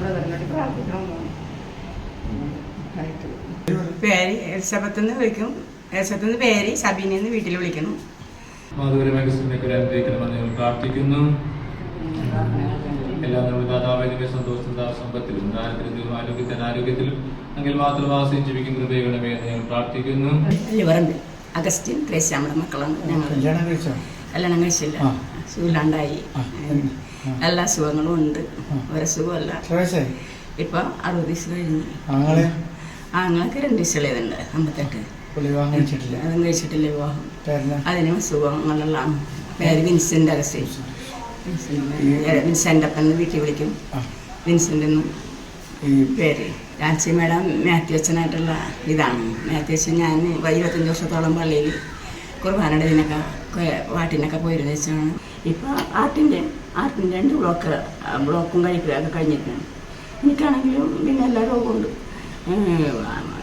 ബ്രദറിനോട് പ്രാർത്ഥിക്കണം ആയിട്ട്. പേര് എലിസബത്ത് എന്ന് വിളിക്കും എലിസബത്ത് എന്ന് പേര് സബീനെ എന്ന് വീട്ടിൽ വിളിക്കുന്നു അനുഗ്രഹിക്കണമെന്ന് ഞങ്ങൾ പ്രാർത്ഥിക്കുന്നു. എല്ലാം നമ്മുടെ ദാതാവിന്റെ സന്തോഷത്തിന്റെ സമ്പത്തിലും ദാരിദ്ര്യത്തിലും ആരോഗ്യത്തിന് ആരോഗ്യത്തിലും അല്ലെങ്കിൽ മാത്രം ആശ്രയിച്ച് ജീവിക്കുന്ന കൃപയണമേ എന്ന് ഞങ്ങൾ പ്രാർത്ഥിക്കുന്നു. ലിവറുണ്ട് അഗസ്റ്റിൻ ത്രേസ്യ മക്കളാണ് ഞങ്ങൾ കല്യാണം കഴിച്ചോ? കഴിച്ചില്ല. ആ. എല്ലാ അസുഖങ്ങളും ഉണ്ട്. ഒരസുഖമല്ല ഇപ്പൊ അറുപത് ദിവസം കഴിഞ്ഞു. ആങ്ങളെ? ആ ഞങ്ങൾക്ക് രണ്ട് ദിവസമുള്ളതുണ്ട് അമ്പത്തെട്ട്. പുള്ളി വിവാഹം കഴിച്ചിട്ടില്ല. അതും കഴിച്ചിട്ടില്ല വിവാഹം. അതിന് അസുഖങ്ങളെല്ലാം. പേര് വിൻസെന്റ് അഗസ്റ്റിൻ വിൻസെന്റ് അപ്പം വീട്ടിൽ വിളിക്കും. വിൻസെന്റ് എന്നും പേര്. രാജി മേഡം മാത്യു അച്ഛനായിട്ടുള്ള ഇതാണ്. മാത്യു അച്ഛൻ ഞാൻ ഇരുപത്തഞ്ച് വർഷത്തോളം പള്ളിയിൽ കുർബാനയുടെ ഇതിനൊക്കെ കൊ- പോയിരുന്ന വെച്ചാണ് ഇപ്പോൾ ആർട്ടിന്റെ ആർട്ടിന്റെ രണ്ട് ബ്ലോക്ക് ബ്ലോക്കും കഴിക്കുക ഒക്കെ കഴിഞ്ഞിരിക്കുകയാണ് എനിക്കാണെങ്കിലും പിന്നെ എല്ലാ രോഗമുണ്ട്. ഉണ്ട്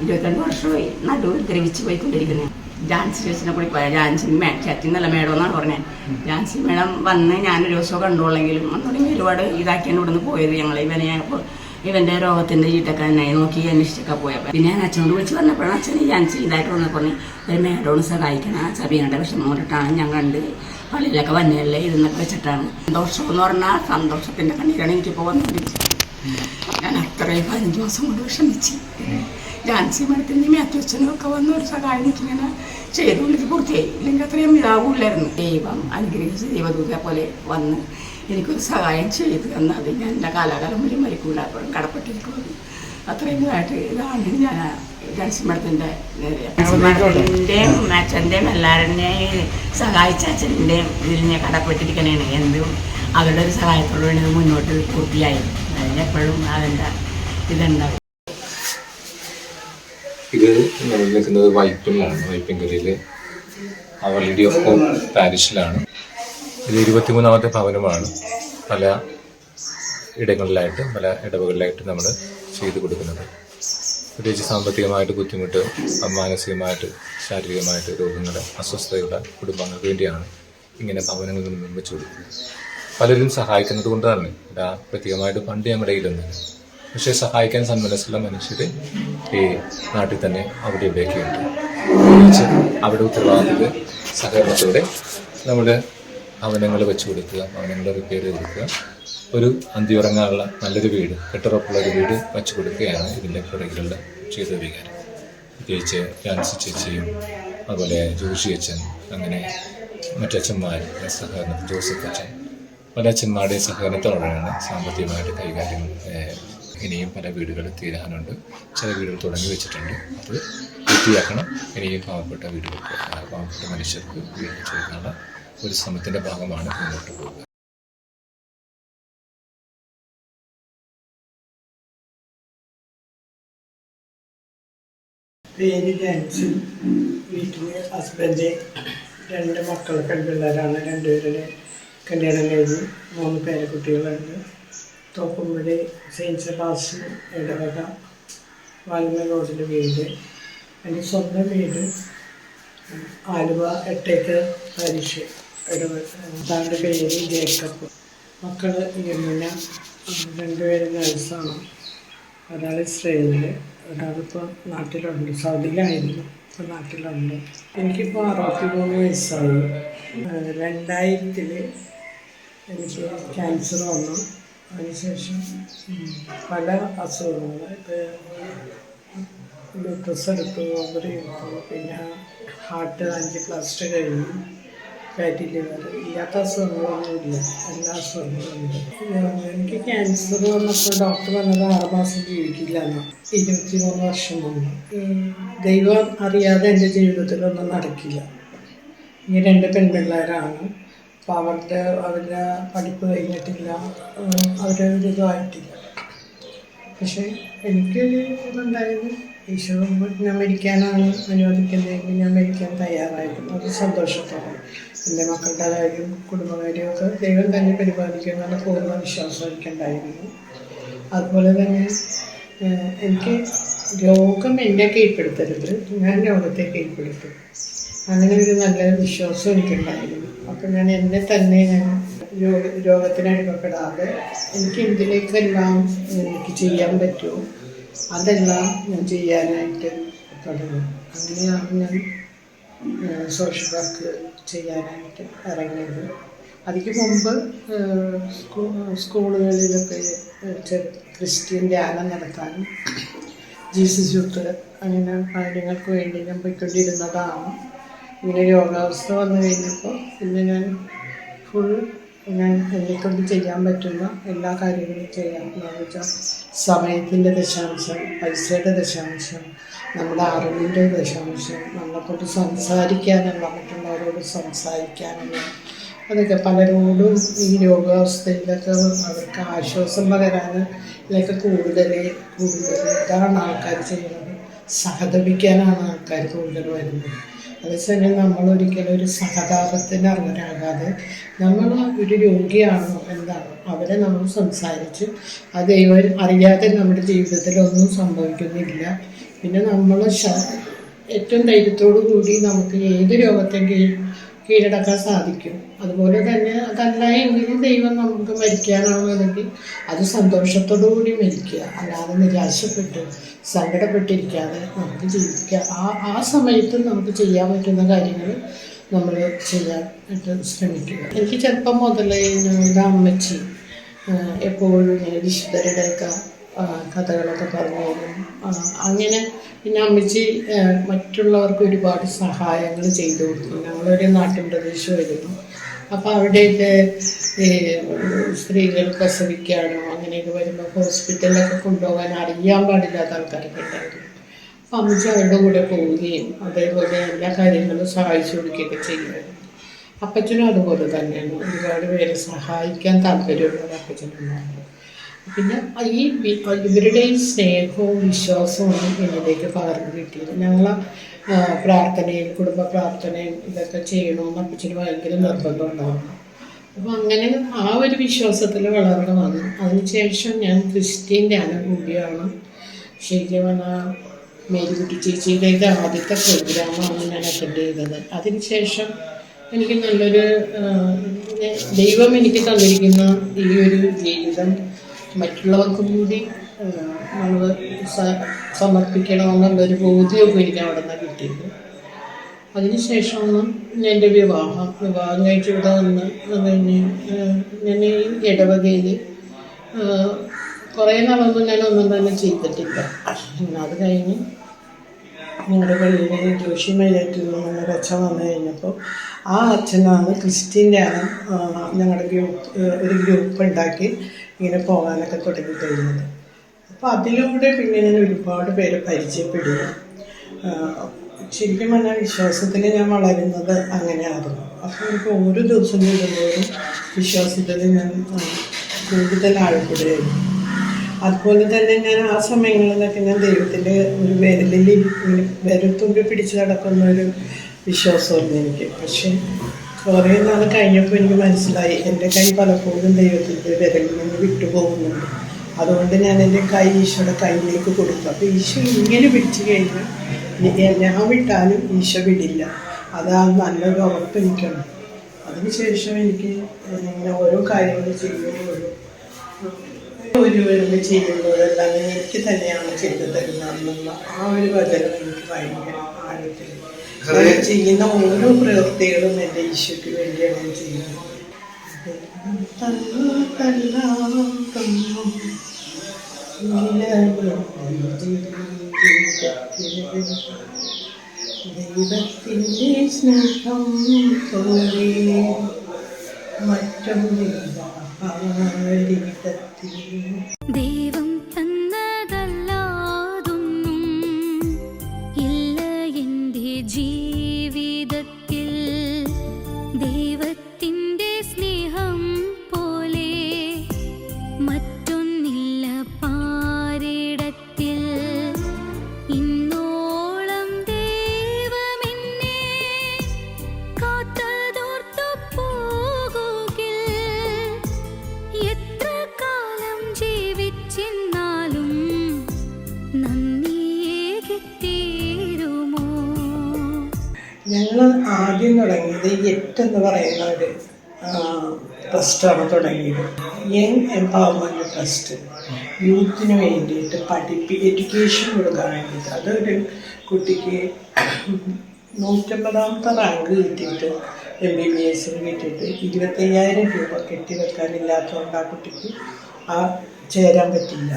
ഇരുപത്തിരണ്ട് വർഷമായി നടു ദ്രവിച്ച് പോയിക്കൊണ്ടിരിക്കുന്നത് ഡാൻസ് ചേച്ചിനെ കൂടി ജാൻസി മേ ചാറ്റി നല്ല മേഡം എന്നാണ് പറഞ്ഞത്. ജാൻസി മേഡം വന്ന് ഞാനൊരു ദിവസം കണ്ടുള്ളെങ്കിലും തുടങ്ങി ഒരുപാട് ഇതാക്കിയാണ് ഇവിടുന്ന് പോയത് ഞങ്ങൾ ഇവനെ ഇവന്റെ രോഗത്തിന്റെ ചീട്ടക്കാരനായി നോക്കി അന്വേഷിച്ചൊക്കെ പോയപ്പോൾ പിന്നെ ഞാൻ അച്ഛനോട് വിളിച്ച് പറഞ്ഞപ്പോഴാണ് അച്ഛൻ ഞാൻ ഇതായിട്ട് വന്ന് പറഞ്ഞു ഒരു മേഡോട് സഹായിക്കണം. സബീനയുടെ വിഷമം കൊണ്ടിട്ടാണ് ഞാൻ കണ്ട് പള്ളിയിലൊക്കെ വന്നതല്ലേ ഇരുന്നൊക്കെ വെച്ചിട്ടാണ്. സന്തോഷം എന്ന് പറഞ്ഞാൽ സന്തോഷത്തിന്റെ കണ്ണീരാണ് എനിക്കിപ്പോൾ വന്നിരിക്കുന്നത്. ഞാൻ അത്രയും പതിനഞ്ച് ദിവസം കൊണ്ട് വിഷമിച്ച്. ജാൻസി മഠത്തിന്റെ മാത്യുച്ചനും ഒക്കെ വന്ന് ഒരു സഹായം എനിക്കിങ്ങനെ ചെയ്തുകൊണ്ട് ഇത് പൂർത്തിയായി. ഇല്ലെങ്കിൽ അത്രയും ഇതാവൂലായിരുന്നു ദൈവം അനുഗ്രഹിച്ച് ദൈവദൂത പോലെ വന്ന് എനിക്കൊരു സഹായം ചെയ്ത് തന്നാൽ ഞാൻ എന്റെ കാലാകാലം വരെ മരിക്കൂല അപ്പോഴും കടപ്പെട്ടിരിക്കുന്നത് അത്രയും ഇതായിട്ട് ഇതാണ് ഞാൻ ഗൺസിമഠത്തിന്റെ മഠത്തിന്റെ മഠത്തിന്റെയും അച്ഛന്റെയും എല്ലാവരുടെയും സഹായിച്ച അച്ഛന്റെയും ഇതിൽ ഞാൻ കടപ്പെട്ടിരിക്കണേണ്. എന്തും അവരുടെ ഒരു സഹായത്തോടുകൂടി ഇത് മുന്നോട്ട് പൂർത്തിയായി. അതിനെപ്പോഴും അതിന്റെ ഇതുണ്ടാവും. ഇത് നമ്മൾ നിൽക്കുന്നത് വൈപ്പിലാണ് വൈപ്പിൻകരയിലെ അവർ ലേഡി ഓഫ് ഹോം പാരിഷിലാണ് ഇത് ഇരുപത്തിമൂന്നാമത്തെ ഭവനമാണ്. പല ഇടങ്ങളിലായിട്ട് പല ഇടവുകളിലായിട്ട് നമ്മൾ ചെയ്തു കൊടുക്കുന്നത്. പ്രത്യേകിച്ച് സാമ്പത്തികമായിട്ട് ബുദ്ധിമുട്ട് മാനസികമായിട്ട് ശാരീരികമായിട്ട് രോഗങ്ങൾ അസ്വസ്ഥതയുള്ള കുടുംബങ്ങൾക്ക് വേണ്ടിയാണ് ഇങ്ങനെ ഭവനങ്ങൾ നിർമ്മിച്ചു കൊടുക്കുന്നത്. പലരും സഹായിക്കുന്നത് കൊണ്ട് തന്നെ. ഇതാ പ്രത്യേകമായിട്ട് ഫണ്ട് ഞങ്ങളുടെ കയ്യിലൊന്നുമില്ല പക്ഷേ സഹായിക്കാൻ സന്മനസ്സുള്ള മനുഷ്യർ ഈ നാട്ടിൽ തന്നെ അവിടെ ഇവിടെയൊക്കെ ഉണ്ട് പ്രത്യേകിച്ച് അവിടെ ഉത്തരവാദിത്വ സഹകരണത്തോടെ നമ്മുടെ ഭവനങ്ങൾ വെച്ചു കൊടുക്കുക ഭവനങ്ങൾ റിപ്പയർ ചെയ്ത് കൊടുക്കുക. ഒരു അന്തിയുറങ്ങാനുള്ള നല്ലൊരു വീട് കെട്ടുറപ്പുള്ള ഒരു വീട് വെച്ചു കൊടുക്കുകയാണ് ഇതിന്റെ പുറകിലുള്ള ചെയ്ത വികാരം. പ്രത്യേകിച്ച് ജാൻസി ചേച്ചിയും അതുപോലെ ജോഷി അച്ഛൻ അങ്ങനെ മറ്റച്ഛന്മാർ സഹകരണം ജോസഫ് അച്ഛൻ പല അച്ഛന്മാരുടെയും സഹകരണത്തോടെയാണ് സാമ്പത്തികമായിട്ട് കൈകാര്യം ഇനിയും പല വീടുകൾ തീരാനുണ്ട്. ചില വീടുകൾ തുടങ്ങി വെച്ചിട്ടുണ്ട്. അത് പൂർത്തിയാക്കണം. ഇനിയും പാവപ്പെട്ട വീടുകൾക്ക് പാവപ്പെട്ട മനുഷ്യർക്ക് വീട് കൊടുക്കാനുള്ള ഒരു ശ്രമത്തിന്റെ ഭാഗമാണ് മുന്നോട്ട് വീട്ടിൽ ഹസ്ബൻഡ് രണ്ട് മക്കൾ പെൺപിള്ളേരാണ് രണ്ടുപേരുടെ കല്യാണം കഴിഞ്ഞ് മൂന്ന് പേരക്കുട്ടികളുണ്ട്. തോപ്പുംപടി സെയിന്റ് സെബാസ്റ്റ്യൻ ഇടവക വാൽമ റോഡിൽ വീട്. എന്റെ സ്വന്തം വീട് ആലുവ എട്ടേക്കർ പരിഷ് ഇടവക താന്റെ പേര് ജേക്കബ്. മക്കൾ യമുന രണ്ടുപേരും നഴ്സാണ് ഒരാൾ ഇസ്രയേലിൽ ഒരാളിപ്പോൾ നാട്ടിലുണ്ട്. സൗദിയിലായിരുന്നു. ഇപ്പോൾ നാട്ടിലുണ്ട്. എനിക്കിപ്പോൾ അറുപത്തി മൂന്ന് വയസ്സായി. ഏഹ് രണ്ടായിരത്തിൽ എനിക്ക് ക്യാൻസർ വന്നു. അതിനുശേഷം പല അസുഖങ്ങൾ ഇപ്പോൾ ഗ്ലൂക്കോസ് എടുത്തു ഓവർ എടുത്തു പിന്നെ ഹാർട്ട് അഞ്ച് പ്ലസ്റ്റ് കഴിഞ്ഞു. ഫാറ്റി ലിവർ ഇല്ലാത്ത അസുഖങ്ങളൊന്നുമില്ല. എല്ലാ അസുഖങ്ങളും എനിക്ക് ക്യാൻസർ വന്നപ്പോൾ ഡോക്ടർ പറഞ്ഞത് ആറ് മാസം ജീവിക്കില്ല എന്ന് ഇരുപത്തി മൂന്ന് വർഷം മുമ്പ്. ദൈവം അറിയാതെ എന്റെ ജീവിതത്തിലൊന്നും നടക്കില്ല. ഈ രണ്ട് പെൺപിള്ളേരാണ്. അപ്പോൾ അവരുടെ അവരുടെ പഠിപ്പ് കഴിഞ്ഞിട്ടില്ല. അവരുടെ ഇതുമായിട്ടില്ല. പക്ഷേ എനിക്കൊരു ഇതുണ്ടായിരുന്നു. ഈശോ ഞാൻ മരിക്കാനാണ് അനുവദിക്കുന്നതെങ്കിൽ ഞാൻ മരിക്കാൻ തയ്യാറായിരുന്നു. അത് സന്തോഷത്തോടെ. എന്റെ മക്കളുടെ കാര്യം കുടുംബകാര്യമൊക്കെ ദൈവം തന്നെ പരിപാലിക്കുമെന്നുള്ള പൂർണ വിശ്വാസം എനിക്കുണ്ടായിരുന്നു അതുപോലെ തന്നെ എനിക്ക് രോഗം എന്നെ കീഴ്പ്പെടുത്തരുത്. ഞാൻ രോഗത്തെ കീഴ്പ്പെടുത്തും. അങ്ങനെ ഒരു നല്ല വിശ്വാസം എനിക്കുണ്ടായിരുന്നു. അപ്പം ഞാൻ എന്നെ തന്നെ ഞാൻ രോഗ രോഗത്തിന് അടിമപ്പെടാതെ എനിക്ക് എന്തിലേക്കെല്ലാം എനിക്ക് ചെയ്യാൻ പറ്റുമോ അതെല്ലാം ഞാൻ ചെയ്യാനായിട്ട് തുടങ്ങും. അങ്ങനെയാണ് ഞാൻ സോഷ്യൽ വർക്ക് ചെയ്യാനായിട്ട് ഇറങ്ങിയത്. അതിക്ക് മുമ്പ് സ്കൂ- സ്കൂളുകളിലൊക്കെ ക്രിസ്ത്യൻ ധ്യാനം നടത്താനും ജീസസ് യൂത്ത് അങ്ങനെ കാര്യങ്ങൾക്ക് വേണ്ടി ഞാൻ പോയിക്കൊണ്ടിരുന്നതാണ്. ഇങ്ങനെ രോഗാവസ്ഥ വന്നു കഴിഞ്ഞപ്പോൾ പിന്നെ ഞാൻ ഫുൾ ഞാൻ എന്നെക്കൊണ്ട് ചെയ്യാൻ പറ്റുന്ന എല്ലാ കാര്യങ്ങളും ചെയ്യാം. എന്ന് വെച്ചാൽ സമയത്തിന്റെ ദശാംശം പൈസയുടെ ദശാംശം നമ്മുടെ അറിവിന്റെ ദശാംശം നമ്മളെക്കൊണ്ട് സംസാരിക്കാനുള്ള മറ്റുള്ളവരോട് സംസാരിക്കാനുള്ള അതൊക്കെ പലരോടും ഈ രോഗാവസ്ഥയിലൊക്കെ അവർക്ക് ആശ്വാസം പകരാൻ ഇതൊക്കെ കൂടുതൽ കൂടുതൽ ഇതാണ് ആൾക്കാർ ചെയ്യുന്നത്. സഹതപിക്കാനാണ് ആൾക്കാർ കൂടുതൽ വരുന്നത്. അതേസമയം നമ്മൾ ഒരിക്കലും ഒരു സഹതാപത്തിന് അർഹരാകാതെ നമ്മൾ ഒരു രോഗിയാണോ എന്താണോ അവരെ നമ്മൾ സംസാരിച്ച് ആ ദൈവം അറിയാതെ നമ്മുടെ ജീവിതത്തിൽ ഒന്നും സംഭവിക്കുന്നില്ല. പിന്നെ നമ്മൾ ഏറ്റവും ധൈര്യത്തോടു കൂടി നമുക്ക് ഏത് രോഗത്തെയും കീഴ് കീഴടക്കാൻ സാധിക്കും. അതുപോലെ തന്നെ അതല്ല എങ്കിൽ ദൈവം നമുക്ക് മരിക്കാനാണെന്നുണ്ടെങ്കിൽ അത് സന്തോഷത്തോടു കൂടി മരിക്കുക. അല്ലാതെ നിരാശപ്പെട്ട് സങ്കടപ്പെട്ടിരിക്കാതെ നമുക്ക് ജീവിക്കുക ആ ആ സമയത്ത് നമുക്ക് ചെയ്യാൻ പറ്റുന്ന കാര്യങ്ങൾ നമ്മൾ ചെയ്യാനായിട്ട് ശ്രമിക്കുക. എനിക്ക് ചെറുപ്പം മുതലേ ഞങ്ങളുടെ അമ്മച്ചി എപ്പോഴും ഇങ്ങനെ വിശുദ്ധരുടെയൊക്കെ കഥകളൊക്കെ പറഞ്ഞു തരും. അങ്ങനെ പിന്നെ അമ്മച്ചി മറ്റുള്ളവർക്ക് ഒരുപാട് സഹായങ്ങൾ ചെയ്തു കൊടുത്തു. ഞങ്ങളൊരു നാട്ടിൻ പ്രദേശമായിരുന്നു അപ്പോൾ അവിടെയൊക്കെ ഈ സ്ത്രീകൾ പ്രസവിക്കാനോ അങ്ങനെയൊക്കെ വരുമ്പോൾ ഹോസ്പിറ്റലിലൊക്കെ കൊണ്ടുപോകാൻ അറിയാൻ പാടില്ലാത്ത ആൾക്കാരൊക്കെ ഉണ്ടായിരുന്നു. അപ്പം അമ്മച്ചി അവരുടെ കൂടെ പോവുകയും അതേപോലെ എല്ലാ കാര്യങ്ങളും സഹായിച്ചു കൊടുക്കുകയൊക്കെ ചെയ്യുമായിരുന്നു. അപ്പച്ചനും അതുപോലെ തന്നെയാണ്. ഒരുപാട് പേരെ സഹായിക്കാൻ താല്പര്യമുള്ള അപ്പച്ചനുണ്ടായിരുന്നു പിന്നെ ഈ ഇവരുടെയും സ്നേഹവും വിശ്വാസവും എന്നിലേക്ക് പകർന്നു കിട്ടിയത്. ഞങ്ങളെ പ്രാർത്ഥനയിൽ കുടുംബ പ്രാർത്ഥനയും ഇതൊക്കെ ചെയ്യണമെന്ന് അപ്പച്ചന് ഭയങ്കര നിർബന്ധം ഉണ്ടായിരുന്നു. അപ്പം അങ്ങനെ ആ ഒരു വിശ്വാസത്തിൽ വളർന്നു വന്നു. അതിനുശേഷം ഞാൻ ക്രിസ്ത്യൻ ധ്യാനം കൂടിയാണ്. ശരിക്കും പറഞ്ഞാൽ മേരിക്കുട്ടി ചേച്ചിയുടെ ആദ്യത്തെ പ്രോഗ്രാമാണ് ഞാൻ അറ്റൻഡ് ചെയ്തത്. അതിനുശേഷം എനിക്ക് നല്ലൊരു ദൈവം എനിക്ക് തന്നിരിക്കുന്ന ഈ ഒരു ജീവിതം മറ്റുള്ളവർക്കും കൂടി നമ്മൾ സമർപ്പിക്കണമെന്നുള്ളൊരു ബോധ്യമൊക്കെ എനിക്ക് അവിടെ നിന്ന് കിട്ടിയത്. അതിനുശേഷമാണ് എന്റെ വിവാഹം വിവാഹം കഴിച്ച് ഇവിടെ വന്ന് പിന്നെ ഞാൻ ഈ ഇടവകയിൽ കുറേ നാളൊന്നും ഞാനൊന്നും തന്നെ ചെയ്തിട്ടില്ല. പിന്നെ അത് കഴിഞ്ഞ് ഞങ്ങളുടെ പള്ളിയിൽ ജോഷി മൈലാറ്റിൽ ഒരു അച്ഛൻ വന്നു കഴിഞ്ഞപ്പോൾ ആ അച്ഛനാണ് ക്രിസ്ത്യൻ ആണ് ഞങ്ങളുടെ ഗ്രൂപ്പ് ഒരു ഗ്രൂപ്പ് ഉണ്ടാക്കി ഇങ്ങനെ പോകാനൊക്കെ തുടങ്ങി കഴിഞ്ഞത്. അപ്പോൾ അതിലൂടെ പിന്നെ ഞാൻ ഒരുപാട് പേരെ പരിചയപ്പെടുക ശരിക്കും പറഞ്ഞാൽ വിശ്വാസത്തിൽ ഞാൻ വളരുന്നത് അങ്ങനെയായിരുന്നു. അപ്പോൾ എനിക്ക് ഓരോ ദിവസം ചെല്ലുമ്പോഴും വിശ്വാസത്തിൽ ഞാൻ കൂടുതൽ ആഴപ്പെടുകയായിരുന്നു അതുപോലെ തന്നെ ഞാൻ ആ സമയങ്ങളിലൊക്കെ ഞാൻ ദൈവത്തിന്റെ ഒരു വിരലിൽ ഇങ്ങനെ വിരൽത്തുമ്പി പിടിച്ച് നടക്കുന്ന ഒരു വിശ്വാസമായിരുന്നു എനിക്ക്. പക്ഷേ കുറേ നാൾ കഴിഞ്ഞപ്പോൾ എനിക്ക് മനസ്സിലായി. എന്റെ കൈ പലപ്പോഴും ദൈവത്തിന്റെ വിരലിൽ നിന്ന് വിട്ടുപോകുന്നുണ്ട്. അതുകൊണ്ട് ഞാൻ എന്റെ കൈ ഈശോയുടെ കയ്യിലേക്ക് കൊടുത്തു. അപ്പോൾ ഈശോ ഇങ്ങനെ പിടിച്ചു കഴിഞ്ഞാൽ ഞാൻ വിട്ടാലും ഈശോ വിടില്ല. അതാ നല്ലൊരു ഉറപ്പ് എനിക്കുണ്ട്. അതിനുശേഷം എനിക്ക് ഇങ്ങനെ ഓരോ കാര്യങ്ങൾ ചെയ്യുമ്പോഴും ഒരു വരുന്ന ചെയ്യുമ്പോഴെല്ലാം എനിക്ക് തന്നെയാണ് ചെയ്തു തരുന്നതെന്നുള്ള ആ ഒരു വചനം എനിക്ക് ഭയങ്കര ഞാൻ ചെയ്യുന്ന ഓരോ പ്രവൃത്തികളും എന്റെ ഈശോയ്ക്ക് വേണ്ടിയാണ് ഞാൻ ചെയ്യുന്നത്. ദൈവത്തിന്റെ സ്നേഹം തോന്നി മറ്റൊന്നില്ല. ദൈവം ട്രസ്റ്റാണ് തുടങ്ങിയത് യങ് എംപവർമെന്റ് ട്രസ്റ്റ് യൂത്തിന് വേണ്ടിയിട്ട് പഠിപ്പി എഡ്യൂക്കേഷൻ കൊടുക്കാൻ വേണ്ടിയിട്ട് അതൊരു കുട്ടിക്ക് നൂറ്റമ്പതാമത്തെ റാങ്ക് കിട്ടിയിട്ട് എം ബി ബി എസിന് കിട്ടിയിട്ട് ഇരുപത്തയ്യായിരം രൂപ കെട്ടിവെക്കാനില്ലാത്തതുകൊണ്ട് ആ കുട്ടിക്ക് ആ ചേരാൻ പറ്റില്ല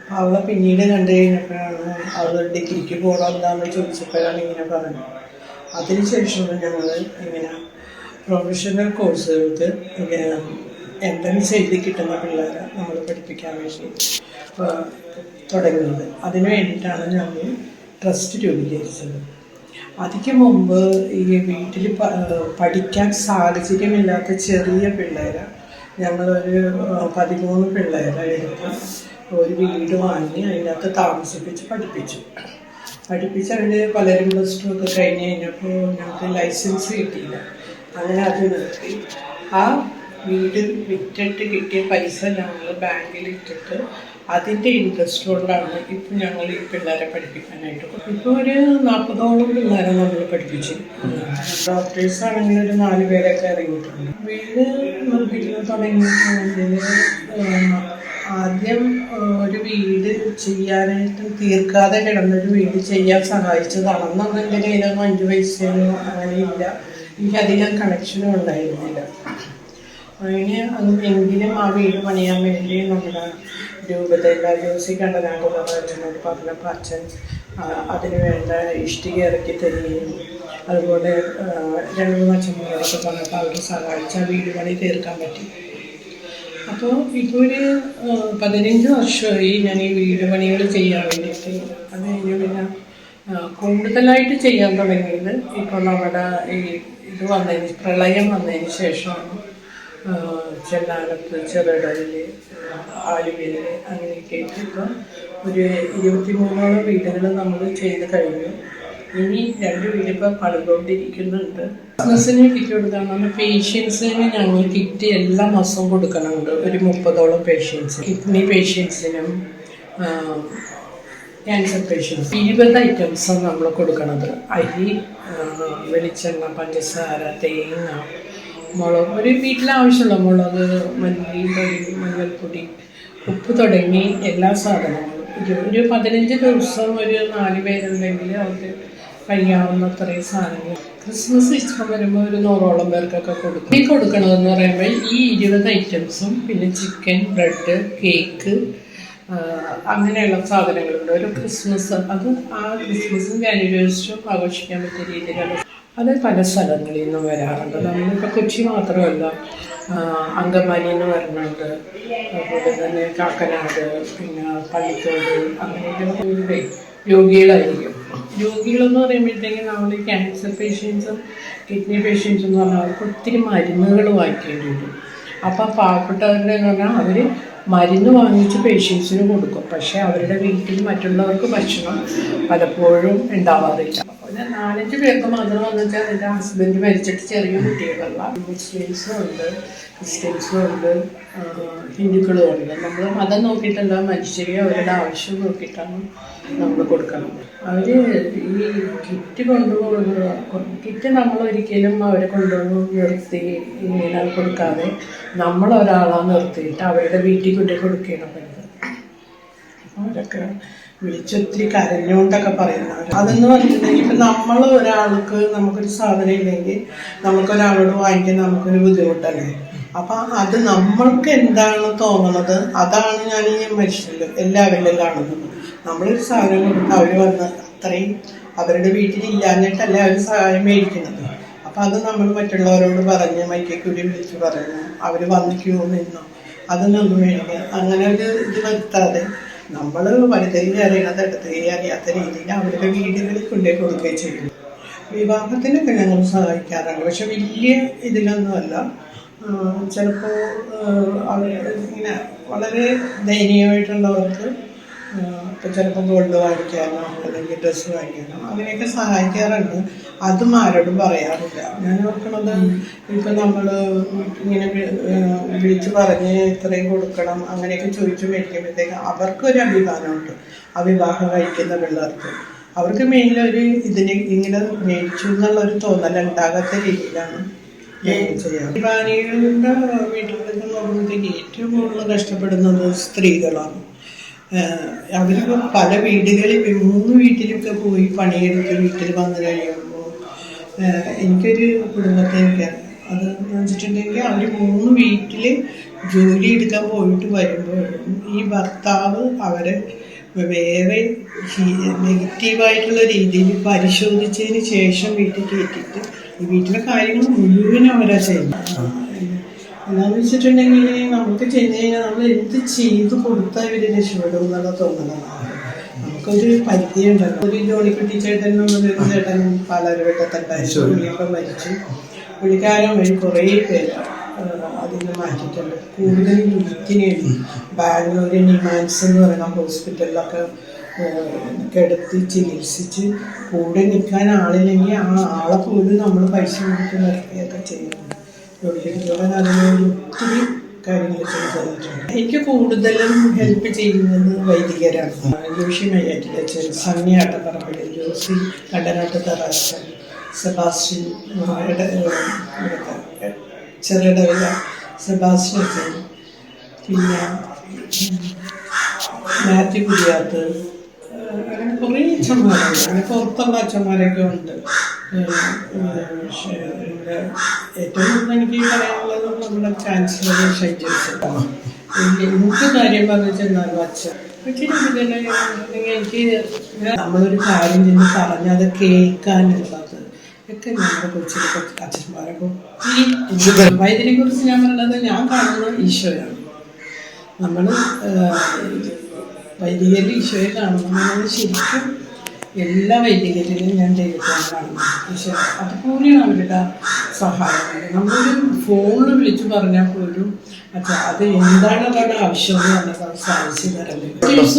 അപ്പോൾ അവളെ പിന്നീട് കണ്ടു കഴിഞ്ഞപ്പോഴാണ് അവൾ ഡിഗ്രിക്ക് പോകണം ചോദിച്ചപ്പോഴാണ് ഇങ്ങനെ പറഞ്ഞത്. അതിനുശേഷമാണ് ഞങ്ങൾ ഇങ്ങനെ പ്രൊഫഷണൽ കോഴ്സുകൾക്ക് എൻട്രൻസ് എഴുതി കിട്ടുന്ന പിള്ളേരെ നമ്മൾ പഠിപ്പിക്കാൻ വേണ്ടി തുടങ്ങുന്നത്. അതിനു വേണ്ടിയിട്ടാണ് ഞങ്ങൾ ട്രസ്റ്റ് രൂപീകരിച്ചത്. അതിക്ക് മുമ്പ് ഈ വീട്ടിൽ പഠിക്കാൻ സാഹചര്യമില്ലാത്ത ചെറിയ പിള്ളേരെ ഞങ്ങളൊരു പതിമൂന്ന് പിള്ളേരെ എടുത്ത് ഒരു വീട് വാങ്ങി അതിനകത്ത് താമസിപ്പിച്ച് പഠിപ്പിച്ചു. പഠിപ്പിച്ച് അവർ പലരും പ്ലസ് ടു ഒക്കെ കഴിഞ്ഞ് കഴിഞ്ഞപ്പോൾ ഞങ്ങൾക്ക് ലൈസൻസ് കിട്ടിയില്ല. അങ്ങനെ അത് നിർത്തി. ആ വീട് വിറ്റിട്ട് കിട്ടിയ പൈസ ഞങ്ങൾ ബാങ്കിൽ ഇട്ടിട്ട് അതിന്റെ ഇൻട്രസ്റ്റ് കൊണ്ടാണ് ഇപ്പം ഞങ്ങൾ ഈ പിള്ളേരെ പഠിപ്പിക്കാനായിട്ട്. ഇപ്പോൾ ഒരു നാൽപ്പതോളം പിള്ളേരെ നമ്മൾ പഠിപ്പിച്ചു. ഡോക്ടേഴ്സ് ആണെങ്കിൽ ഒരു നാല് പേരൊക്കെ ഇറങ്ങിയിട്ടുണ്ട്. വീട് നിർമ്മിക്കുന്നത് തുടങ്ങിയിട്ടുണ്ടെങ്കിൽ ആദ്യം ഒരു വീട് ചെയ്യാനായിട്ട് തീർക്കാതെ കിടന്നൊരു വീട് ചെയ്യാൻ സഹായിച്ചതാണെന്നുണ്ടെങ്കിൽ കയ്യിലൊന്നും അഞ്ച് പൈസയൊന്നും അങ്ങനെയില്ല എനിക്കധികം കണക്ഷനും ഉണ്ടായിരുന്നില്ല. അതിന് അത് എങ്കിലും ആ വീട് പണിയാൻ വേണ്ടി നമ്മുടെ രൂപതയില ജോസി കണ്ടനാകുള്ള അച്ഛനോട് പറഞ്ഞപ്പോൾ അച്ഛൻ അതിന് വേണ്ട ഇഷ്ടിക ഇറക്കി തരികയും അതുപോലെ രണ്ട് മൂന്ന് അച്ഛന്മാരൊക്കെ പറഞ്ഞപ്പോൾ അവർ സഹായിച്ച വീട് പണി തീർക്കാൻ പറ്റി. അപ്പോൾ ഇപ്പോൾ ഒരു പതിനഞ്ച് വർഷമായി ഞാൻ ഈ വീട് പണികൾ ചെയ്യാൻ വേണ്ടിയിട്ട്. അത് കഴിഞ്ഞ് പിന്നെ കൂടുതലായിട്ട് ചെയ്യാൻ തുടങ്ങിയത് ഇപ്പോൾ നമ്മുടെ ഈ ഇത് വന്നതിന് പ്രളയം വന്നതിന് ശേഷമാണ്. ചെല്ലാനത്ത് ചെറുകടലിൽ ആലുവയിൽ അങ്ങനെയൊക്കെ ഇപ്പൊ ഒരു ഇരുപത്തി മൂന്നോളം വീടുകൾ നമ്മൾ ചെയ്ത് കഴിഞ്ഞു. ഇനി രണ്ട് വീട് ഇപ്പോൾ പണിതുകൊണ്ടിരിക്കുന്നുണ്ട് ബിസിനസ്സിന് കിറ്റ് കൊടുക്കാൻ നമ്മൾ പേഷ്യൻസിന് ഞങ്ങൾ കിറ്റ് എല്ലാ മാസവും കൊടുക്കണമുണ്ട് ഒരു മുപ്പതോളം പേഷ്യൻസ്. കിഡ്നി പേഷ്യൻസിനും ക്യാൻസർ പേഷ്യൻസ് ഇരുപത് ഐറ്റംസാണ് നമ്മൾ കൊടുക്കുന്നത് അരി വെളിച്ചെണ്ണ പഞ്ചസാര തേങ്ങ മുളക്. ഒരു വീട്ടിലാവശ്യമുള്ള മുളക് മല്ലി പൊടി മഞ്ഞൾപ്പൊടി ഉപ്പ് തുടങ്ങി എല്ലാ സാധനങ്ങളും. ഒരു പതിനഞ്ച് ദിവസം ഒരു നാല് പേരുണ്ടെങ്കിൽ അവർക്ക് കഴിയാവുന്ന അത്രയും സാധനങ്ങൾ. ക്രിസ്മസ് ഇഷ്ടം വരുമ്പോൾ ഒരു നൂറോളം പേർക്കൊക്കെ കൊടുക്കും. ഈ കൊടുക്കണതെന്ന് പറയുമ്പോൾ ഈ ഇരുപത് ഐറ്റംസും പിന്നെ ചിക്കൻ ബ്രെഡ് കേക്ക് അങ്ങനെയുള്ള സാധനങ്ങളുണ്ട് ഒരു ക്രിസ്മസ് അത് ആ ക്രിസ്മസും ആനിവേഴ്സറിയും ആഘോഷിക്കാൻ പറ്റിയ രീതിയിലാണ്. അത് പല സ്ഥലങ്ങളിൽ നിന്നും വരാറുണ്ട്. നമ്മളിപ്പോൾ കൊച്ചി മാത്രമല്ല അങ്കമാലി നിന്ന് വരുന്നുണ്ട്. അതുപോലെ തന്നെ കാക്കനാട് പിന്നെ പള്ളിത്തോട് അങ്ങനെയൊക്കെ രോഗികളായിരിക്കും. രോഗികളെന്ന് പറയുമ്പോഴത്തേക്കും നമ്മൾ ക്യാൻസർ പേഷ്യൻസും കിഡ്നി പേഷ്യൻസും എന്ന് പറഞ്ഞാൽ അവർക്ക് ഒത്തിരി മരുന്നുകൾ വാങ്ങിക്കേണ്ടി വരും. അപ്പം പാവപ്പെട്ടവരുടെ എന്ന് പറഞ്ഞാൽ അവർ മരുന്ന് വാങ്ങിച്ച് പേഷ്യൻസിന് കൊടുക്കും. പക്ഷേ അവരുടെ വീട്ടിൽ മറ്റുള്ളവർക്ക് ഭക്ഷണം പലപ്പോഴും ഉണ്ടാവാറില്ല. അപ്പോൾ ഞാൻ നാലഞ്ച് പേർക്ക് മാത്രം വന്നു വെച്ചാൽ എന്റെ ഹസ്ബൻഡ് മരിച്ചിട്ട് ചെറിയ കുട്ടികളല്ല. മുസ്ലിംസും ഉണ്ട് ക്രിസ്ത്യൻസും ഉണ്ട് ഹിന്ദുക്കളും ഉണ്ട്. നമ്മൾ മതം നോക്കിയിട്ടല്ല മനുഷ്യരെ അവരുടെ ആവശ്യം നോക്കിയിട്ടാണ് നമ്മൾ കൊടുക്കണം. അവർ ഈ കിറ്റ് കൊണ്ടുപോകുന്ന കിറ്റ് നമ്മൾ ഒരിക്കലും അവരെ കൊണ്ടുവന്ന് നിർത്തി ഇങ്ങനെ കൊടുക്കാതെ നമ്മൾ ഒരാളെ നിർത്തിയിട്ട് അവരുടെ വീട്ടിൽ കൊണ്ടു കൊടുക്കണം പറ്റുന്നത് അവരൊക്കെ വിളിച്ചൊത്തിരി കരഞ്ഞുകൊണ്ടൊക്കെ പറയുന്നവർ അതെന്ന് പറഞ്ഞിട്ടുണ്ടെങ്കിൽ ഇപ്പം നമ്മൾ ഒരാൾക്ക് നമുക്കൊരു സാധനം ഇല്ലെങ്കിൽ നമുക്കൊരാളോട് വാങ്ങിക്കാൻ നമുക്കൊരു ബുദ്ധിമുട്ടല്ലേ? അപ്പം അത് നമ്മൾക്ക് എന്താണ് തോന്നുന്നത് അതാണ് ഞാൻ ഈ മനുഷ്യരിലും എല്ലാവരിലും കാണുന്നത്. നമ്മളൊരു സാധനം കൊടുത്ത് അവർ വന്ന് അത്രയും അവരുടെ വീട്ടിൽ ഇല്ലാഞ്ഞിട്ടല്ല അവർ സഹായം മേടിക്കുന്നത്. അപ്പം അത് നമ്മൾ മറ്റുള്ളവരോട് പറഞ്ഞ് മൈക്കൂടി വിളിച്ച് പറഞ്ഞു അവർ വന്ന് ക്യൂ നിന്നു അതൊന്നും വേണ്ട. അങ്ങനെ ഒരു ഇത് വരുത്താതെ നമ്മൾ വലുതായി അറിയണത് എടുത്തുകയും അറിയാത്ത രീതിയിൽ അവരുടെ വീടുകളിൽ കൊണ്ടുപോയി കൊടുക്കുകയും ചെയ്യും. വിവാഹത്തിനൊക്കെ ഞങ്ങൾ സഹായിക്കാറുണ്ട് പക്ഷെ വലിയ ഇതിലൊന്നുമല്ല. ചിലപ്പോൾ ഇങ്ങനെ വളരെ ദയനീയമായിട്ടുള്ളവർക്ക് ഇപ്പം ചിലപ്പം ഗോൾഡ് വാങ്ങിക്കാനോ അല്ലെങ്കിൽ ഡ്രസ്സ് വാങ്ങിക്കാനോ അങ്ങനെയൊക്കെ സഹായിക്കാറുണ്ട്. അതും ആരോടും പറയാറില്ല. ഞാൻ ഓർക്കണത് ഇപ്പം നമ്മൾ ഇങ്ങനെ വിളിച്ച് പറഞ്ഞ് ഇത്രയും കൊടുക്കണം അങ്ങനെയൊക്കെ ചോദിച്ചു മേടിക്കുമ്പോഴത്തേക്ക് അവർക്കൊരു അഭിമാനമുണ്ട്. ആ വിവാഹം കഴിക്കുന്ന പിള്ളേർക്ക്. അവർക്ക് മെയിനിൽ ഒരു ഇതിന് ഇങ്ങനെ മേടിച്ചു എന്നുള്ള ഒരു തോന്നൽ ഉണ്ടാകാത്ത രീതിയിലാണ് ചെയ്യാം ബാനികളുടെ വീട്ടിലേക്ക് നോക്കുമ്പോഴത്തേക്ക് ഏറ്റവും കൂടുതൽ കഷ്ടപ്പെടുന്നത് സ്ത്രീകളാണ്. അവരിപ്പോൾ പല വീടുകളിൽ മൂന്ന് വീട്ടിലൊക്കെ പോയി പണിയെടുത്ത് വീട്ടിൽ വന്നു കഴിയുമ്പോൾ എനിക്കൊരു കുടുംബത്തേക്ക് അത് വെച്ചിട്ടുണ്ടെങ്കിൽ അവർ മൂന്ന് വീട്ടിൽ ജോലി എടുക്കാൻ പോയിട്ട് വരുമ്പോൾ ഈ ഭർത്താവ് അവരെ വേറെ നെഗറ്റീവായിട്ടുള്ള രീതിയിൽ പരിശോധിച്ചതിന് ശേഷം വീട്ടിൽ കയറ്റിയിട്ട് വീട്ടിലെ കാര്യങ്ങൾ മുഴുവനും അവരാ ചെയ്യുന്നത്. എന്താന്ന് വെച്ചിട്ടുണ്ടെങ്കിൽ നമുക്ക് ചെന്ന് കഴിഞ്ഞാൽ നമ്മൾ എന്ത് ചെയ്ത് കൊടുത്താൽ ഇവർ രക്ഷപ്പെടും എന്നുള്ള തോന്നലാണ്. നമുക്കൊരു പരിചയമുണ്ടല്ലോ ഒരു ജോലിക്കുട്ടി ചേട്ടൻ എന്നുള്ളൊരു ചേട്ടൻ പാലാരവട്ടത്തുണ്ടായിരുന്നു പുള്ളിയൊക്കെ മരിച്ചു. പുള്ളിക്കാരൻ വഴി കുറേ പേര് അതിനെ മാറ്റിയിട്ടുണ്ട്. കൂടുതലും വീട്ടിനാണ് ബാംഗ്ലൂർ നിമാൻസ് എന്ന് പറയുന്ന ഹോസ്പിറ്റലിലൊക്കെ കിടത്തി ചികിത്സിച്ച് കൂടെ നിൽക്കാൻ ആളില്ലെങ്കിൽ ആ ആളെ പോലും നമ്മൾ പൈസ കൊടുത്ത് നിർത്തുകയൊക്കെ ചെയ്യുന്നുണ്ട്. എനിക്ക് കൂടുതലും ഹെൽപ്പ് ചെയ്യുന്നത് വൈദികരാണ്. ജോഷി മയ്യാറ്റിലച്ചൻ സണ്ണി ആട്ടപ്പറമ്പിൽ ജോസി കണ്ടനാട്ട് തറാശൻ സെബാസ്റ്റ്യൻ ചെറുടവില സെബാസ്റ്റ്യൻ അച്ഛൻ പിന്നെ മാത്യു കുര്യാത്ത് അങ്ങനെ കുറേ അച്ഛന്മാരുണ്ട്. അങ്ങനെ പുറത്തുള്ള അച്ഛന്മാരൊക്കെ ഉണ്ട്. ഏറ്റവും കൂടുതൽ എനിക്ക് പറയാനുള്ളത് നമ്മുടെ ചാൻസലർ ഷൈജൻസ്. എന്ത് കാര്യം പറഞ്ഞു ചെന്നാലും അച്ഛൻ എനിക്ക് നമ്മളൊരു കാര്യം ചെന്ന് പറഞ്ഞാൽ അത് കേൾക്കാനുള്ളത് ഒക്കെ ഞങ്ങളുടെ കുറിച്ച് കൊച്ചു അച്ഛന്മാരൊക്കെ വൈദ്യനെ കുറിച്ച് ഞാൻ പറയുന്നത് ഞാൻ കാണുന്നത് ഈശോയാണ്. നമ്മൾ വൈദികരിൽ ഈശോയെ കാണുന്നത് ശരിക്കും എല്ലാ വൈദികരിലും ഞാൻ ദൈവത്തെയാണ് പക്ഷെ അത് അതുപോലെയാണ് അവരുടെ സഹായം നമ്മളൊരു ഫോണിൽ വിളിച്ചു പറഞ്ഞാൽ പോലും അച്ഛാ അത് എന്താണ് അവരുടെ ആവശ്യം എന്ന് പറഞ്ഞാൽ അത് സാധിച്ചു തരല്ലേ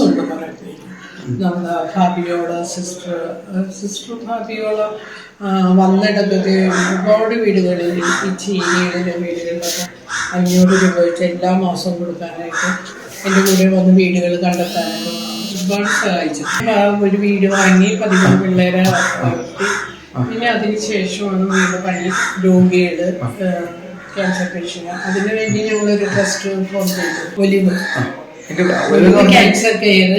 ഉണ്ട് കുറേ നമ്മുടെ ഫാബിയോള സിസ്റ്റർ സിസ്റ്റർ ഫാബിയോള ആ, വന്നിടത്തൊക്കെ ഒരുപാട് വീടുകളിൽ ഈ ചീനയുടെ വീടുകളിലൊക്കെ അഞ്ഞൂറ് രൂപ വെച്ച് എല്ലാ മാസവും കൊടുക്കാനായിട്ട് എന്റെ കൂടെ വന്ന് വീടുകൾ കണ്ടെത്താനായിട്ട് ഒരുപാട് സഹായിച്ചു. ഒരു വീട് വാങ്ങി പതിമൂന്ന് പിള്ളേരെ വളർത്തി. പിന്നെ അതിന് ശേഷമാണ് വീട് പണി രോഗികൾ ക്യാൻസർ പേഷ്യന്റ് അതിനു വേണ്ടി ഞങ്ങളൊരു ട്രസ്റ്റ് ഫോം ചെയ്തു. ഒലിവ് ക്യാൻസർ കെയർ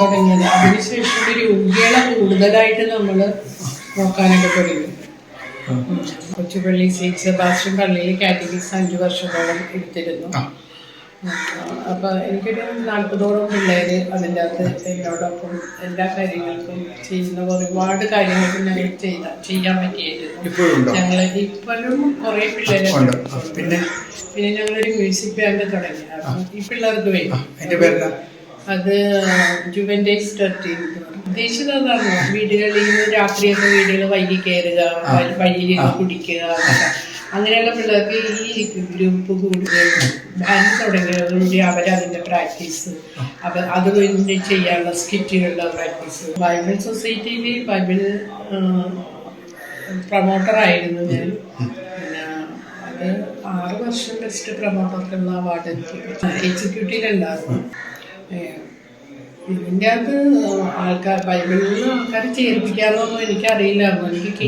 തുടങ്ങിയത്. അതിനുശേഷം ഒരു രോഗികളെ കൂടുതലായിട്ട് നമ്മൾ നോക്കാനൊക്കെ തുടങ്ങി. കൊച്ചുപള്ളി സീറ്റ് സെബാസ്റ്റ്യൻ പള്ളിയിൽ കാറ്റഗറീസ് അഞ്ചു വർഷത്തോളം എടുത്തിരുന്നു. അപ്പോൾ എനിക്കൊരു നാൽപ്പതോളം പിള്ളേര് അതിന്റെ അകത്ത് എന്നോടൊപ്പം എല്ലാ കാര്യങ്ങൾക്കും ചെയ്യുന്ന ഒരുപാട് കാര്യങ്ങൾക്കും ഞങ്ങൾ ചെയ്ത ചെയ്യാൻ പറ്റിയായിരുന്നു? ഞങ്ങൾ ഇപ്പോഴും കുറേ പിള്ളേരെ പിന്നെ? പിന്നെ ഞങ്ങളൊരു മ്യൂസിക് ബാൻഡ് തുടങ്ങി. ഈ പിള്ളേർക്ക് വേണ്ടി. അത് ജുവന്റേസ് തേർട്ടീൻ ഉദ്ദേശിച്ചത് അതാണ്. വീടുകളിൽ നിന്ന് രാത്രിയൊക്കെ വീടുകൾ വൈകി കയറുക വഴി- വഴിയിൽ കുടിക്കുക. അങ്ങനെയുള്ള പിള്ളേർക്ക് ഈ ഗ്രൂപ്പ് കൂടുതൽ ഡാൻസ് തുടങ്ങിയതോടുകൂടി അവരതിന്റെ പ്രാക്ടീസ് അവർ അതുകൊണ്ട് ചെയ്യാനുള്ള സ്കിറ്റുകളുടെ പ്രാക്ടീസ് ബൈബിൾ സൊസൈറ്റിയിൽ ബൈബിൾ പ്രൊമോട്ടറായിരുന്നു ഞാൻ. അത് ആറ് വർഷം ബെസ്റ്റ് പ്രൊമോട്ടർക്കുള്ള അവാർഡ് എനിക്ക് എക്സിക്യൂട്ടീവ് ഉണ്ടായിരുന്നു ഇതിന്റെ അകത്ത് ആൾക്കാർ ബൈബിളിൽ ആൾക്കാർ ചേർപ്പിക്കാമെന്നൊന്നും എനിക്കറിയില്ലായിരുന്നു എനിക്ക്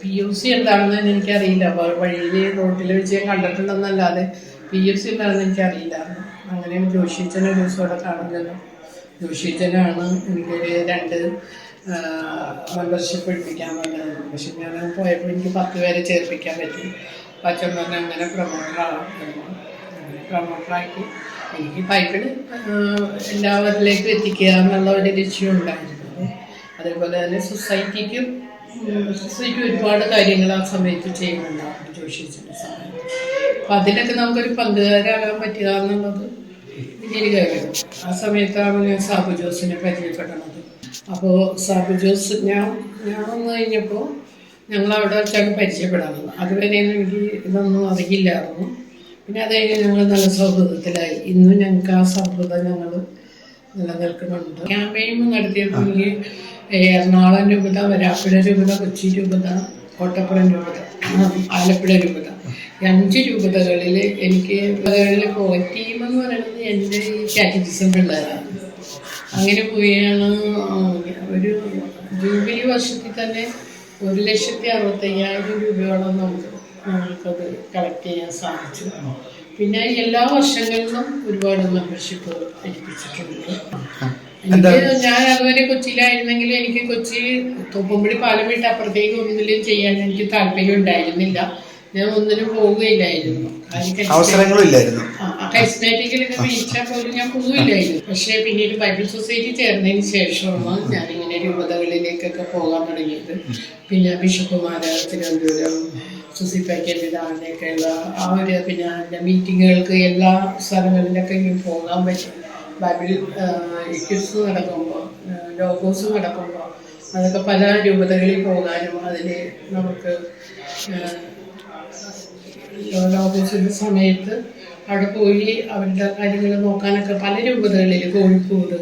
പി യു സി എന്താണെന്ന് തന്നെ എനിക്കറിയില്ല. വഴിയിൽ റോട്ടിൽ വെച്ച് ഞാൻ കണ്ടിട്ടുണ്ടെന്നല്ലാതെ പി യു സി എന്താണെന്ന് എനിക്കറിയില്ലായിരുന്നു അങ്ങനെ ജോഷിച്ചനെ ഒരു ദിവസം അവിടെ കാണുന്നല്ലോ ജോഷിച്ചനാണ് എനിക്കൊരു രണ്ട് മെമ്പർഷിപ്പ് എടുപ്പിക്കാൻ പറഞ്ഞത് പക്ഷെ ഞാൻ പോയപ്പോൾ എനിക്ക് പത്ത് പേരെ ചേർപ്പിക്കാൻ പറ്റി. അച്ഛൻ പറഞ്ഞ അങ്ങനെ അങ്ങനെ പ്രൊമോട്ടറാക്കി എനിക്ക് പൈപ്പിൾ എല്ലാവരിലേക്കും എത്തിക്കുക എന്നുള്ള ഒരു ലക്ഷ്യം ഉണ്ടായിരുന്നു. അതേപോലെ തന്നെ സൊസൈറ്റിക്കും സൊസൈറ്റി ഒരുപാട് കാര്യങ്ങൾ ആ സമയത്ത് ചെയ്യുന്നുണ്ടാവും ജോഷിച്ചിന്റെ സമയത്ത്. അപ്പം അതിനൊക്കെ നമുക്കൊരു പങ്കുകാരാകാൻ പറ്റുക എന്നുള്ളത് വലിയൊരു കാര്യമാണ്. ആ സമയത്താണ് ഞാൻ സാബു ജോസിനെ പരിചയപ്പെടുന്നത്. അപ്പോൾ സാബു ജോസ് ഞാൻ ഞാൻ വന്നു കഴിഞ്ഞപ്പോൾ ഞങ്ങൾ അവിടെ വെച്ചാണ് പരിചയപ്പെടാറുള്ളത്. അതുവരെ എനിക്ക് ഇതൊന്നും അറിയില്ലായിരുന്നു. പിന്നെ അത് കഴിഞ്ഞ് ഞങ്ങൾ നല്ല സൗഹൃദത്തിലായി. ഇന്നും ഞങ്ങൾക്ക് ആ സൗഹൃദം ഞങ്ങൾ നിലനിൽക്കുന്നുണ്ട്. ക്യാമ്പയിൻ നടത്തിയപ്പോൾ എനിക്ക് എറണാകുളം രൂപത വരാപ്പുഴ രൂപത കൊച്ചി രൂപത കോട്ടപ്പുറം രൂപത ആലപ്പുഴ രൂപത. അഞ്ച് രൂപതകളിൽ എനിക്ക് രൂപതകളിൽ പോയ എന്ന് പറയുന്നത് എന്റെ ഈ കാറ്റഗിസം പിള്ളേരാണ് അങ്ങനെ പോയാണ് ഒരു ജൂബിലി വർഷത്തിൽ തന്നെ ഒരു ലക്ഷത്തി അറുപത്തയ്യായിരം രൂപയോളം നമുക്ക് ഞങ്ങൾക്കത് കളക്ട് ചെയ്യാൻ സാധിച്ചു പിന്നെ എല്ലാ വർഷങ്ങളിലും ഒരുപാട് മെമ്പർഷിപ്പ് ഏൽപ്പിച്ചിട്ടുണ്ട് എനിക്ക് ഞാൻ അതുവരെ കൊച്ചിയിലായിരുന്നെങ്കിൽ എനിക്ക് കൊച്ചി തോപ്പുംപടി പാലം വിട്ട് അപ്പുറത്തേക്ക് ഒന്നിലും ചെയ്യാൻ എനിക്ക് താല്പര്യം ഉണ്ടായിരുന്നില്ല. ഞാൻ ഒന്നിനും പോവുകയില്ലായിരുന്നു. കാര്യം അവസരങ്ങളും ഇല്ലായിരുന്നു. കരിസ്മാറ്റിക്കിലൊക്കെ വിളിച്ചാൽ പോലും ഞാൻ പോവില്ലായിരുന്നു പക്ഷേ പിന്നീട് ബൈബിൾ സൊസൈറ്റി ചേർന്നതിന് ശേഷമാണ് ഞാനിങ്ങനെ രൂപതകളിലേക്കൊക്കെ പോകാൻ തുടങ്ങിയത്. പിന്നെ ബിഷപ്പുമാരെ തിരുവനന്തപുരം സുസിപ്പയ്ക്കെതിരാണെയൊക്കെയുള്ള ആ ഒരു പിന്നെ എന്റെ മീറ്റിങ്ങുകൾക്ക് എല്ലാ സ്ഥലങ്ങളിലൊക്കെ ഇങ്ങനെ പോകാൻ പറ്റും. ബൈബിൾ ഇക്യൂസ് നടക്കുമ്പോൾ ലോഗോസ് നടക്കുമ്പോൾ അതൊക്കെ പല രൂപതകളിൽ പോകാനും അതിൽ നമുക്ക് ലോഗോസിന്റെ സമയത്ത് അവിടെ പോയി അവരുടെ കാര്യങ്ങൾ നോക്കാനൊക്കെ പല രൂപതകളിൽ കോഴിക്കോട്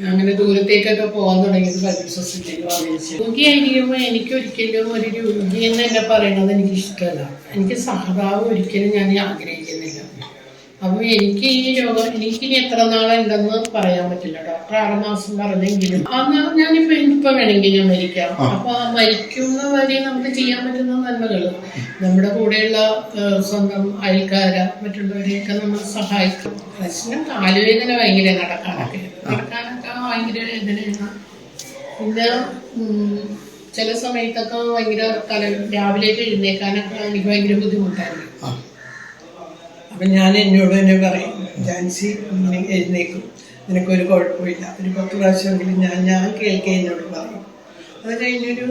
അങ്ങനെ ദൂരത്തേക്കൊക്കെ പോകാൻ തുടങ്ങിയത് ബൈബിൾ സൊസൈറ്റിയിൽ വാങ്ങിച്ചു രോഗിയായിരിക്കുമ്പോൾ എനിക്ക് ഒരിക്കലും ഒരു രോഗി എന്ന് തന്നെ പറയണത് എനിക്ക് ഇഷ്ടമല്ല എനിക്ക് സഹതാവ് ഒരിക്കലും ഞാൻ ആഗ്രഹിക്കുന്നില്ല. അപ്പോൾ എനിക്ക് ഈ രോഗം എനിക്ക് ഇനി എത്ര നാളുണ്ടെന്ന് പറയാൻ പറ്റില്ല. ഡോക്ടർ ആറ് മാസം പറഞ്ഞെങ്കിലും. അന്ന് ഞാനിപ്പോ ഇപ്പൊ വേണമെങ്കിൽ ഞാൻ മരിക്കാം. അപ്പൊ ആ മരിക്കുന്ന വരെ നമുക്ക് ചെയ്യാൻ പറ്റുന്ന നന്മകൾ നമ്മുടെ കൂടെയുള്ള സ്വന്തം അയൽക്കാര മറ്റുള്ളവരെയൊക്കെ നമ്മൾ സഹായിക്കും. പ്രശ്നം കാലുവേദന ഭയങ്കര നടക്കാനൊക്കെ നടക്കാനൊക്കെ ഭയങ്കര വേദനയാണ്. പിന്നെ ചില സമയത്തൊക്കെ ഭയങ്കര തല രാവിലെ എഴുന്നേക്കാനൊക്കെ എനിക്ക് ഭയങ്കര ബുദ്ധിമുട്ടായിരുന്നു. അപ്പം ഞാൻ എന്നോട് തന്നെ പറയും ജാൻസി എഴുന്നേക്കും. നിനക്കൊരു കുഴപ്പമില്ല. ഒരു പത്ത് പ്രാവശ്യമെങ്കിലും ഞാൻ ഞാൻ കേൾക്കേ എന്നോട് പറയും. അത് കഴിഞ്ഞൊരു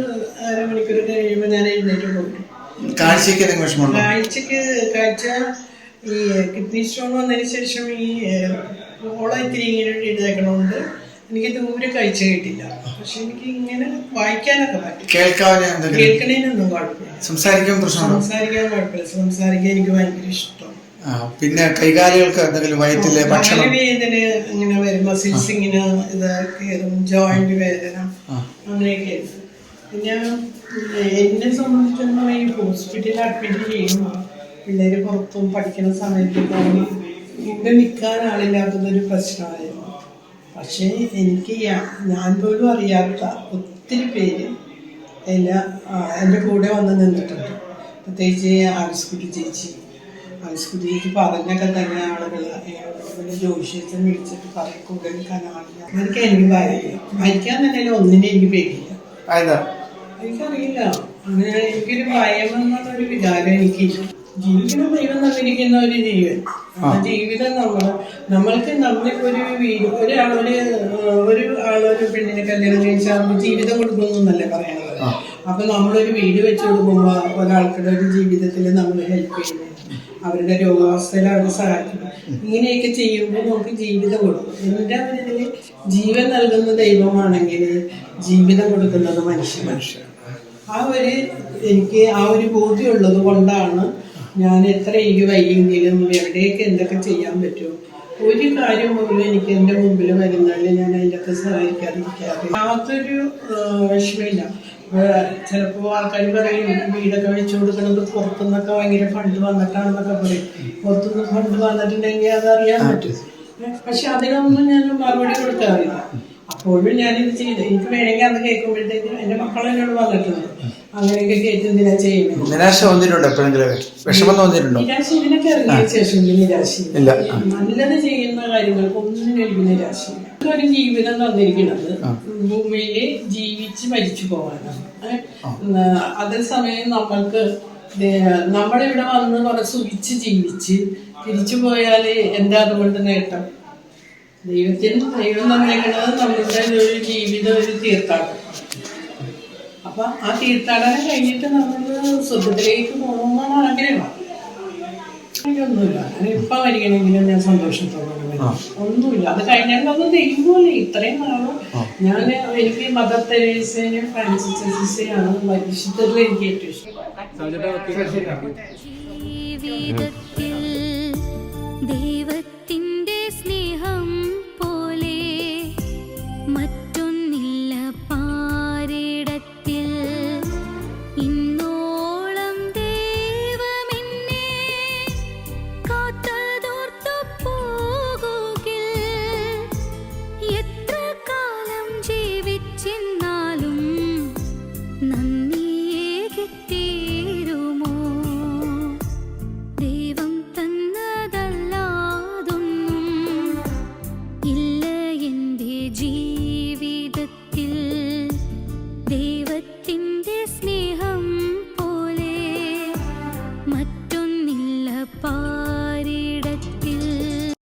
അരമണിക്കൂർ കഴിയുമ്പോൾ ഞാൻ എഴുന്നേറ്റ് പോകും കാഴ്ചക്ക് കാഴ്ചക്ക് കാഴ്ച ഈ കിഡ്നി സ്റ്റോൺ വന്നതിന് ശേഷം ഈ ഓളം ഇത്തിരി ഇങ്ങനെ എഴുതേക്കണോണ്ട് എനിക്ക് ദൂരെ കഴിച്ചു കിട്ടില്ല പക്ഷെ എനിക്ക് ഇങ്ങനെ വായിക്കാനൊക്കെ പറ്റും. കേൾക്കണേനൊന്നും കുഴപ്പമില്ല. സംസാരിക്കാൻ സംസാരിക്കാൻ കുഴപ്പമില്ല. സംസാരിക്കാൻ എനിക്ക് ഭയങ്കര ഇഷ്ടം. ആ, പിന്നെ കൈകാലുകൾക്ക് എന്തെങ്കിലും വയറ്റിലെ ഭക്ഷണം? വേദന ഇങ്ങനെ വരും മസിൽസ് ഇങ്ങനെ ഇത് ജോയിന്റ് വേദന. അങ്ങനെയൊക്കെ. പിന്നെ എന്നെ സംബന്ധിച്ചിടത്തോളം ഈ ഹോസ്പിറ്റലിൽ അഡ്മിറ്റ് ചെയ്യുമ്പോൾ പിള്ളേർ പുറത്തും പഠിക്കുന്ന സമയത്തൊക്കെ ഇവിടെ നിൽക്കാൻ ആളില്ലാത്തതൊരു പ്രശ്നമായിരുന്നു. പക്ഷേ എനിക്ക് ഞാൻ പോലും അറിയാത്ത ഒത്തിരി പേര് എല്ലാ എന്റെ കൂടെ വന്ന് നിന്നിട്ടുണ്ട്. പ്രത്യേകിച്ച് ആവിസ്കുട്ടി ചേച്ചി ചേച്ചി പറഞ്ഞൊക്കെ തന്നെ ആളുകൾ ജോഷിയച്ചൻ വിളിച്ചിട്ട് പറയും കൂടുതൽ എനിക്ക് ഭയമില്ല മരിക്കാൻ തന്നെ ഒന്നിനെ എനിക്ക് പേടിയില്ല. എനിക്കറിയില്ല. അങ്ങനെ എനിക്കൊരു ഭയം എന്നുള്ളൊരു വികാരം എനിക്കില്ല. ജീവിക്കണം ദൈവം തന്നിരിക്കുന്ന ഒരു ജീവൻ ആ ജീവിതം നമ്മൾ നമ്മൾക്ക് നമ്മളിപ്പോ ഒരു വീട് ഒരാളൊരു ഒരു ആളൊരു പെണ്ണിനെ കല്യാണം കഴിച്ചാൽ ജീവിതം കൊടുക്കുന്നു എന്നല്ലേ പറയണത്. അപ്പൊ നമ്മളൊരു വീട് വെച്ച് കൊടുക്കുമ്പോ ഒരാൾക്കുടെ ഒരു ജീവിതത്തിൽ നമ്മൾ ഹെൽപ്പ് ചെയ്യുന്നു. അവരുടെ രോഗാവസ്ഥയിൽ അവരെ സഹായിക്കുന്നു ഇങ്ങനെയൊക്കെ ചെയ്യുമ്പോൾ നമുക്ക് ജീവിതം കൊടുക്കും. എന്റെ അവരിൽ ജീവൻ നൽകുന്ന ദൈവമാണെങ്കിൽ ജീവിതം കൊടുക്കുന്നത് മനുഷ്യ മനുഷ്യൻ ആ ഒരു എനിക്ക് ആ ഒരു ബോധ്യമുള്ളത് കൊണ്ടാണ് ഞാൻ എത്ര എനിക്ക് വൈകിയെങ്കിലും എവിടെയൊക്കെ എന്തൊക്കെ ചെയ്യാൻ പറ്റുമോ ഒരു കാര്യം പോലും എനിക്ക് എന്റെ മുമ്പിൽ വരുന്നതിൽ ഞാൻ അതിന്റെയൊക്കെ സഹായിക്കാതിരിക്കാറ് യാതൊരു വിഷമില്ല ചിലപ്പോൾ ആൾക്കാർ പറയും വീടൊക്കെ വെച്ചു കൊടുക്കുന്നത് പുറത്തുനിന്നൊക്കെ ഭയങ്കര ഫണ്ട് വന്നിട്ടാണെന്നൊക്കെ പറയും. പുറത്തുനിന്ന് ഫണ്ട് വന്നിട്ടുണ്ടെങ്കിൽ അതറിയാൻ പറ്റും. പക്ഷെ അതിനൊന്നും ഞാൻ മറുപടി കൊടുക്കാറില്ല. അപ്പോഴും ഞാനിത് ചെയ്ത്. എനിക്ക് വേണമെങ്കിൽ അത് കേൾക്കുമ്പോഴത്തേക്ക് എന്റെ മക്കൾ എന്നോട് പറഞ്ഞിട്ടുണ്ട്. അങ്ങനെയൊക്കെ കേട്ട് എന്തിനാ ചെയ്യുന്നത് നിരാശ വന്നിട്ടുണ്ടോ എപ്പോഴെങ്കിലും വിഷമം തോന്നിയിട്ടുണ്ടോ നിരാശ ഇതിനൊക്കെ ഇറങ്ങിയ ശേഷം നിരാശയില്ല. നല്ലത് ചെയ്യുന്ന കാര്യങ്ങൾക്ക് ഒന്നിനും എനിക്ക് നിരാശയില്ല. ഒരു ജീവിതം തന്നിരിക്കുന്നത് ഭൂമിയിൽ ജീവിച്ച് മരിച്ചു പോകാനാണ്? അതേസമയം നമ്മൾക്ക് നമ്മളിവിടെ വന്ന് കുറെ സുഖിച്ച് ജീവിച്ച് തിരിച്ചു പോയാൽ എന്താ അതുകൊണ്ട് നേട്ടം? ദൈവത്തിന് ദൈവം തന്നേക്കുന്നത് നമ്മളുടെ ഒരു ജീവിതം ഒരു തീർത്ഥാടനം. അപ്പൊ ആ തീർത്ഥാടനം കഴിഞ്ഞിട്ട് നമ്മൾ സ്വർഗത്തിലേക്ക് പോകണമെന്നാണ് ആഗ്രഹം. ഒന്നുമില്ല ഇപ്പൊ വരികയാണെങ്കിലും ഞാൻ സന്തോഷത്തോടെ. ഒന്നുമില്ല. അത് കഴിഞ്ഞാലൊന്നും ദൈവമല്ലേ? ഇത്രയും നാളും ഞാൻ എനിക്ക് മദർ തെരേസയും ഫ്രാൻസിസ് അസീസയാണ് വിശുദ്ധരിൽ എനിക്ക് ഏറ്റവും ഇഷ്ടം. ജീവിതത്തിൽ ദൈവത്തിന്റെ